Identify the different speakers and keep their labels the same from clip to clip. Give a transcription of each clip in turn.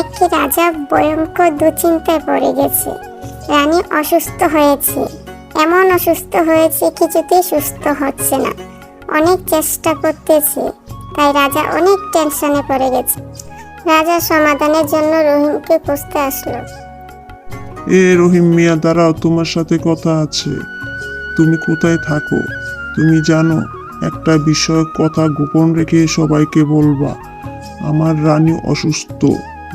Speaker 1: এক রাজা ভয়ঙ্কর দুশ্চিন্তায় পড়ে গেছে। রানী অসুস্থ হয়েছে। এমন অসুস্থ হয়েছে কিছুতেই সুস্থ হচ্ছে না। অনেক চেষ্টা করতেছে, তাই রাজা অনেক টেনশনে পড়ে গেছে। রাজা সমাধানের জন্য রহিমকে খুঁজতে আসলো।
Speaker 2: এ রহিম মিয়া, দাঁড়াও, তোমার সাথে কথা আছে। তুমি কোথায় থাকো? তুমি জানো, একটা বিষয় কথা গোপন রেখে সবাইকে বলবা, আমার রানী অসুস্থ।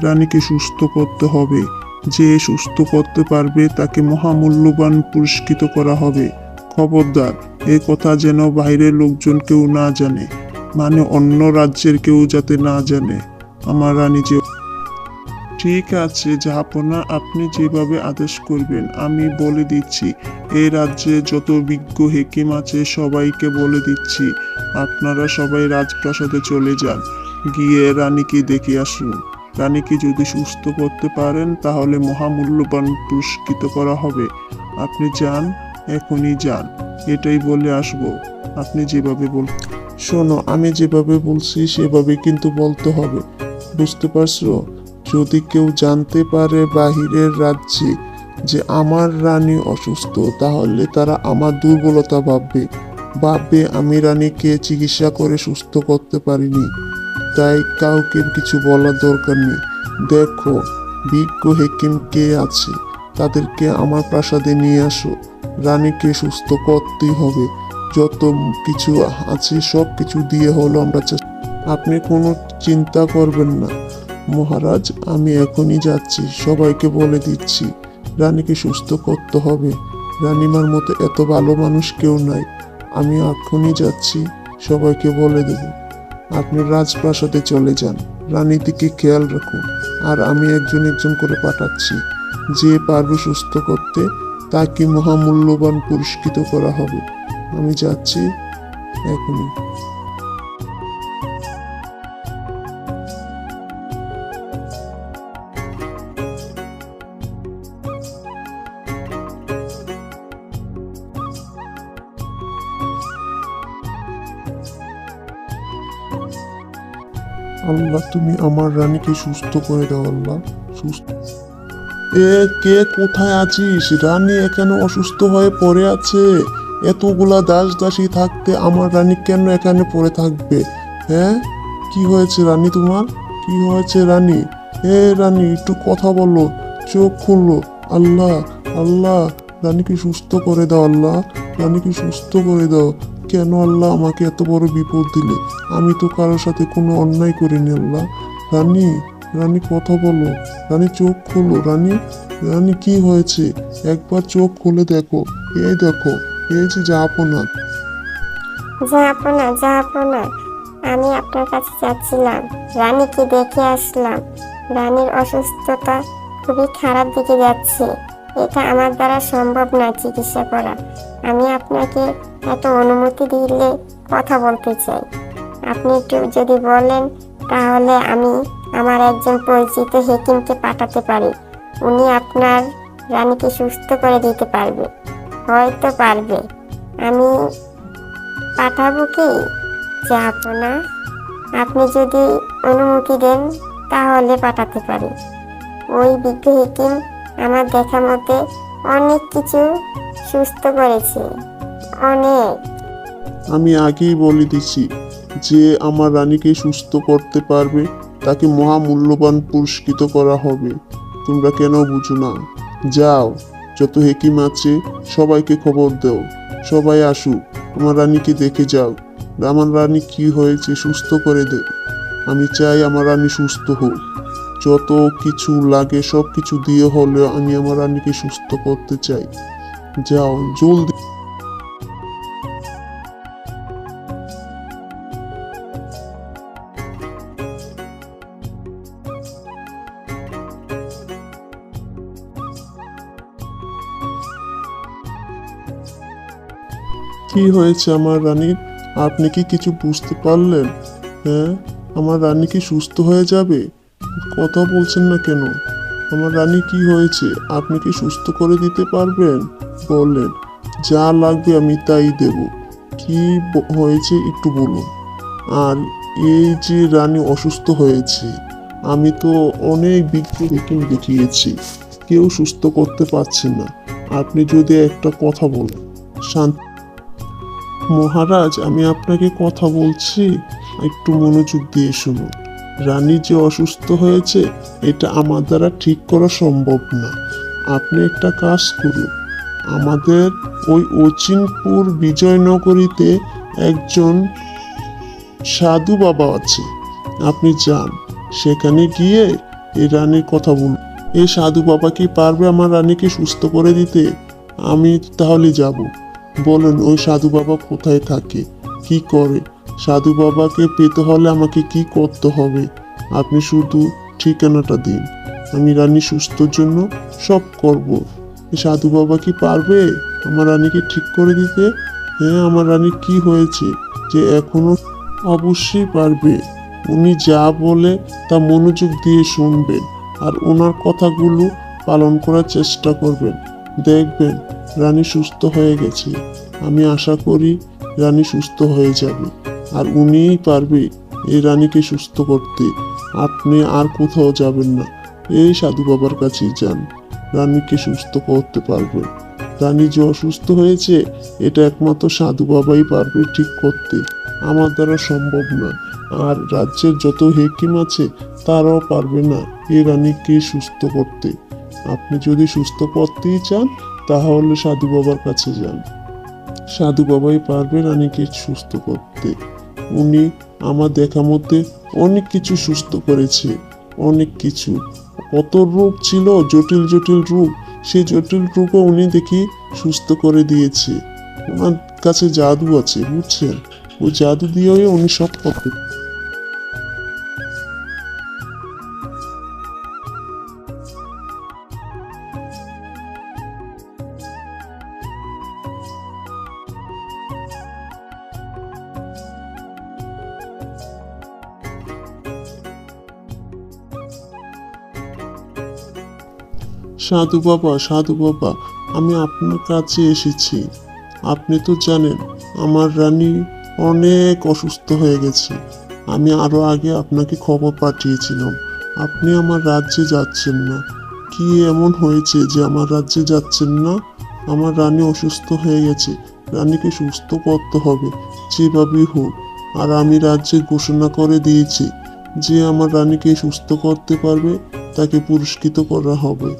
Speaker 2: রানীকে সুস্থ করতে হবে। যে সুস্থ করতে পারবে, তাকে মহামূল্যবান পুরস্কৃত করা হবে। খবরদার, এ কথা যেন বাইরের লোকজন কেউ না জানে মানে অন্য রাজ্যের কেউ যাতে না জানে। আমার রানী যে ঠিক আছে জাহাপনা আপনি যেভাবে আদেশ করবেন, আমি বলে দিচ্ছি। এই রাজ্যে যত বিজ্ঞ হেকিম আছে, সবাইকে বলে দিচ্ছি। আপনারা সবাই রাজপ্রাসাদে চলে যান। গিয়ে রানীকে দেখে আসুন। রানীকে যদি সুস্থ করতে পারেন, তাহলে মহামূল্যবান পুরস্কৃত করা হবে। আপনি যান, এখনই যান। এটাই বলে আসব। আপনি যেভাবে বল, শোনো, আমি যেভাবে বলছি, সেভাবে কিন্তু বলতে হবে। বুঝতে পারছ? যদি কেউ জানতে পারে বাহিরের রাজ্যে যে আমার রানী অসুস্থ, তাহলে তারা আমার দুর্বলতা ভাববে। ভাববে, আমি রানীকে চিকিৎসা করে সুস্থ করতে পারিনি। তাই কাউকে কিছু বলার দরকার নেই। দেখো, বিজ্ঞ হেকিম কে আছে? তাদেরকে আমার প্রাসাদে নিয়ে আসো। রানীকে সুস্থ করতেই হবে। যত কিছু আছে সব কিছু দিয়ে হলো আমরা আপনি কোনো চিন্তা করবেন না। মহারাজ, আমি এখনই যাচ্ছি। সবাইকে বলে দিচ্ছি, রানীকে সুস্থ করতে হবে। রানীমার মতো এত ভালো মানুষ কেউ নাই। আমি এখনই যাচ্ছি। সবাইকে বলে দেব। আপনি রাজপ্রাসাদে চলে যান। রানীদিকে খেয়াল রাখুন, আর আমি একজন একজন করে পাঠাচ্ছি। যে পারবে সুস্থ করতে, তাকে মহামূল্যবান পুরস্কৃত করা হবে। আমি যাচ্ছি এখনই। আল্লাহ, তুমি আমার রানীকে সুস্থ করে দাও আল্লাহ, সুস্থ। এ কে কোথায় আছিস? রানী এখানে অসুস্থ হয়ে পড়ে আছে। এতগুলা দাস দাসী থাকতে আমার রানী কেন এখানে পড়ে থাকবে? হ্যাঁ? কি হয়েছে রানী তোমার? কি হয়েছে রানী? এ রানী, একটু কথা বলো, চোখ খুললো। আল্লাহ আল্লাহ, রানীকে সুস্থ করে দাও আল্লাহ, রানীকে সুস্থ করে দাও। কেন আল্লাহ আমাকে এত বড় বিপদ দিলে? আমি তো কারোর সাথে কোনো অন্যায় করিনি আল্লাহ। রানী রানী কথা বলো। রানী চোখ খোলো। রানী রানী কি হয়েছে? একবার চোখ খুলে দেখো। এই দেখো, এই যে জাহাপনা
Speaker 1: জাহাপনা জাহাপনা আমি আপনার কাছে যাচ্ছিলাম। রানীকে দেখে আসলাম। রানীর অসুস্থতা খুবই খারাপ দিকে যাচ্ছে। এটা আমার দ্বারা সম্ভব না চিকিৎসা করা। আমি আপনাকে এত অনুমতি দিলে কথা বলতে চাই। আপনি একটু যদি বলেন, তাহলে আমি আমার একজন পরিচিত হেকিমকে পাঠাতে পারি। উনি আপনার রানীকে সুস্থ করে দিতে পারবে। হয়তো পারবে। আমি পাঠাবো কি? যাব না। আপনি যদি অনুমতি দেন, তাহলে পাঠাতে পারি। ওই বিজ্ঞ হেকিম আমার দেখা মতে অনেক কিছু সুস্থ করেছে। অনেক।
Speaker 2: আমি আগেই বলে দিছি, যে আমার রানীকে সুস্থ করতে পারবে, তাকে মহামূল্যবান পুরস্কৃত করা হবে। তোমরা কেন বুঝো না? যাও, যত হেকিম আছে, সবাইকে খবর দাও। সবাই আসুক, আমার রানীকে দেখে যাও, আমার রানী কি হয়েছে, সুস্থ করে দে। আমি চাই আমার রানী সুস্থ হোক। যত কিছু লাগে সব কিছু দিয়ে হলেও আমি আমার রানীকে সুস্থ করতে চাই। যাও, জলদি। কি হয়েছে আমার রানীর আপনি কি কিছু বুঝতে পারলেন? হ্যাঁ? আমার রানী কি সুস্থ হয়ে যাবে? কথা বলছেন না কেন? আমার রানী কি হয়েছে? আপনি কি সুস্থ করে দিতে পারবেন? বললেন, যা লাগবে আমি তাই দেব। কি হয়েছে একটু বলুন। আর এই যে রানী অসুস্থ হয়েছে, আমি তো অনেক বিজ্ঞ হেকিম দেখিয়েছি। কেউ সুস্থ করতে পারছে না। আপনি যদি একটা কথা বলেন। শান্ত মহারাজ, আমি আপনাকে কথা বলছি। একটু মনোযোগ দিয়ে শুনুন। রানী যে অসুস্থ হয়েছে, এটা আমার দ্বারা ঠিক করা সম্ভব না। আপনি একটা কাজ করুন। আমাদের ওই অচিনপুর বিজয়নগরীতে একজন সাধু বাবা আছে। আপনি যান, সেখানে গিয়ে এই রানীর কথা বলুন। এই সাধু বাবা কি পারবে আমার রানীকে সুস্থ করে দিতে? আমি তাহলে যাব। বলুন, ওই সাধু বাবা কোথায় থাকে? কি করে? সাধু বাবাকে পেতে হলে আমাকে কি করতে হবে? আপনি শুধু ঠিকানাটা দিন। আমি রানী সুস্থর জন্য সব করব। সাধু বাবা কি পারবে আমার রানীকে ঠিক করে দিতে? হ্যাঁ আমার রানী কি হয়েছে যে এখনও অবশ্যই পারবে। উনি যা বলে তা মনোযোগ দিয়ে শুনবেন আর ওনার কথাগুলো পালন করার চেষ্টা করবেন। দেখবেন রানী সুস্থ হয়ে গেছে। আমি আশা করি রানী সুস্থ হয়ে যাবে। আর উনিই পারবে এই রানীকে সুস্থ করতে। আপনি আর কোথাও যাবেন না। এই সাধু বাবার কাছেই যান। রানীকে সুস্থ করতে পারবেন রানী যে অসুস্থ হয়েছে, এটা একমাত্র সাধু বাবাই পারবে ঠিক করতে। আমার দ্বারা সম্ভব না। আর রাজ্যের যত হেকিম আছে, তারাও পারবে না এই রানীকে সুস্থ করতে। আপনি যদি সুস্থ করতেই চান, তাহলে সাধু বাবার কাছে যান। সাধু বাবাই পারবে রানীকে সুস্থ করতে। উনি আমার দেখা মধ্যে অনেক কিছু সুস্থ করেছে, অনেক কিছু। কত রূপ ছিল, জটিল জটিল রূপ। সেই জটিল রূপও উনি দেখি সুস্থ করে দিয়েছে। ওনার কাছে জাদু আছে, বুঝছেন? ওই জাদু দিয়েও উনি সব করতে সাধু বাবা সাধু বাবা, আমি আপনার কাছে এসেছি। আপনি তো জানেন, আমার রানী অনেক অসুস্থ হয়ে গেছে। আমি আরও আগে আপনাকে খবর পাঠিয়েছিলাম। আপনি আমার রাজ্যে যাচ্ছেন না। কি এমন হয়েছে যে আমার রাজ্যে যাচ্ছেন না? আমার রানী অসুস্থ হয়ে গেছে। রানীকে সুস্থ করতে হবে, যেভাবেই হোক। আর আমি রাজ্যে ঘোষণা করে দিয়েছি যে আমার রানীকে সুস্থ করতে পারবে, তাকে পুরস্কৃত করা হবে।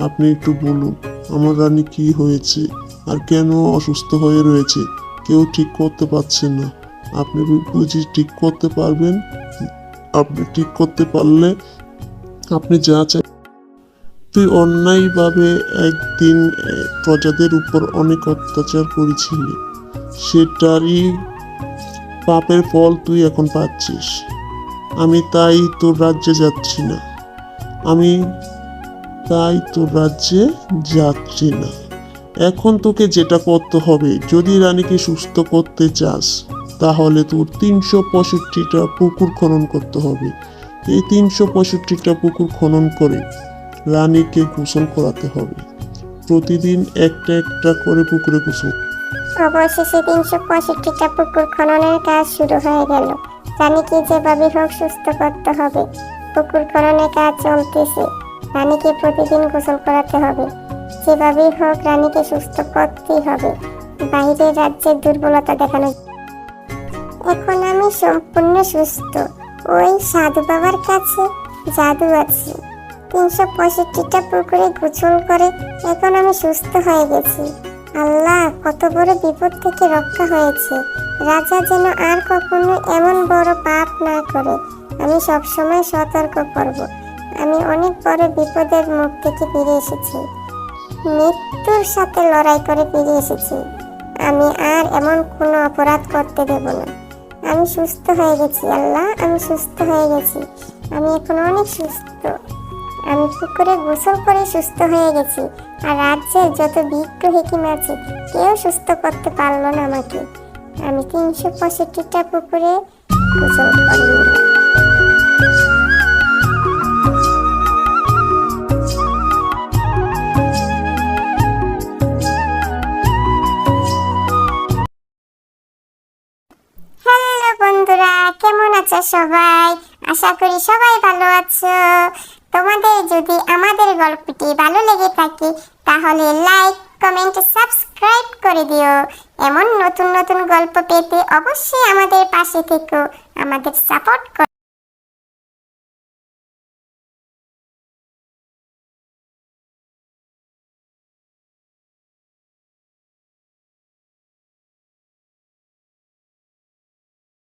Speaker 2: আপনি একটু বলুন, আমার রানী কি হয়েছে আর কেন অসুস্থ হয়ে রয়েছে? কেউ ঠিক করতে পারছে না। আপনি বুঝি ঠিক করতে পারবেন? আপনি ঠিক করতে পারলে আপনি যা চাই। তুই অন্যায়ভাবে একদিন প্রজাদের উপর অনেক অত্যাচার করেছিলি। সেটারই পাপের ফল তুই এখন পাচ্ছিস। আমি তাই তোর রাজ্যে যাচ্ছি না। আমি তাই তোর রাজ্যে যাচ্ছি না। এখন তোকে যেটা করতে হবে, যদি রানীকে সুস্থ করতে চাস, তাহলে তোর তিনশো পঁয়ষট্টিটা পুকুর খনন করতে হবে। এই তিনশো পঁয়ষট্টিটা পুকুর খনন করে রানীকে গোসল করাতে হবে। প্রতিদিন একটা একটা করে পুকুরে গোসল।
Speaker 1: অবশেষে তিনশো পঁয়ষট্টিটা পুকুর খননের কাজ শুরু হয়ে গেল। রানীকে যেভাবে হোক সুস্থ করতে হবে। পুকুর খননের কাজ চলতেছে। রানীকে প্রতিদিন গোসল করাতে হবে। যেভাবেই হোক রানীকে সুস্থ করতেই হবে। বাইরের রাজ্যের দুর্বলতা দেখানো এখন আমি সম্পূর্ণ সুস্থ। ওই সাধু বাবার কাছে জাদু আছে। তিনশো পঁয়ষট্টিটা পুকুরে গোসল করে এখন আমি সুস্থ হয়ে গেছি। আল্লাহ, কত বড় বিপদ থেকে রক্ষা হয়েছে। রাজা যেন আর কখনো এমন বড় পাপ না করে। আমি সবসময় সতর্ক করব। আমি অনেক বড় বিপদের মুখ থেকে ফিরে এসেছি। মৃত্যুর সাথে লড়াই করে ফিরে এসেছি। আমি আর এমন কোনো অপরাধ করতে দেব না। আমি সুস্থ হয়ে গেছি, আল্লাহ, আমি সুস্থ হয়ে গেছি। আমি এখন অনেক সুস্থ। আমি পুকুরে গোসল করে সুস্থ হয়ে গেছি? আর রাজ্যের যত বিজ্ঞ হেকিম আছে, কেউ সুস্থ করতে পারল না আমাকে। আমি তিনশো পঁয়ষট্টিটা পুকুরে গোসল করে সবাই। আশা করি সবাই ভালো আছো। তোমাদের যদি আমাদের গল্পটি ভালো লেগে থাকে, তাহলে লাইক কমেন্ট সাবস্ক্রাইব করে দিও। এমন নতুন নতুন গল্প পেতে অবশ্যই আমাদের পাশে থেকো। আমাদের সাপোর্ট করো।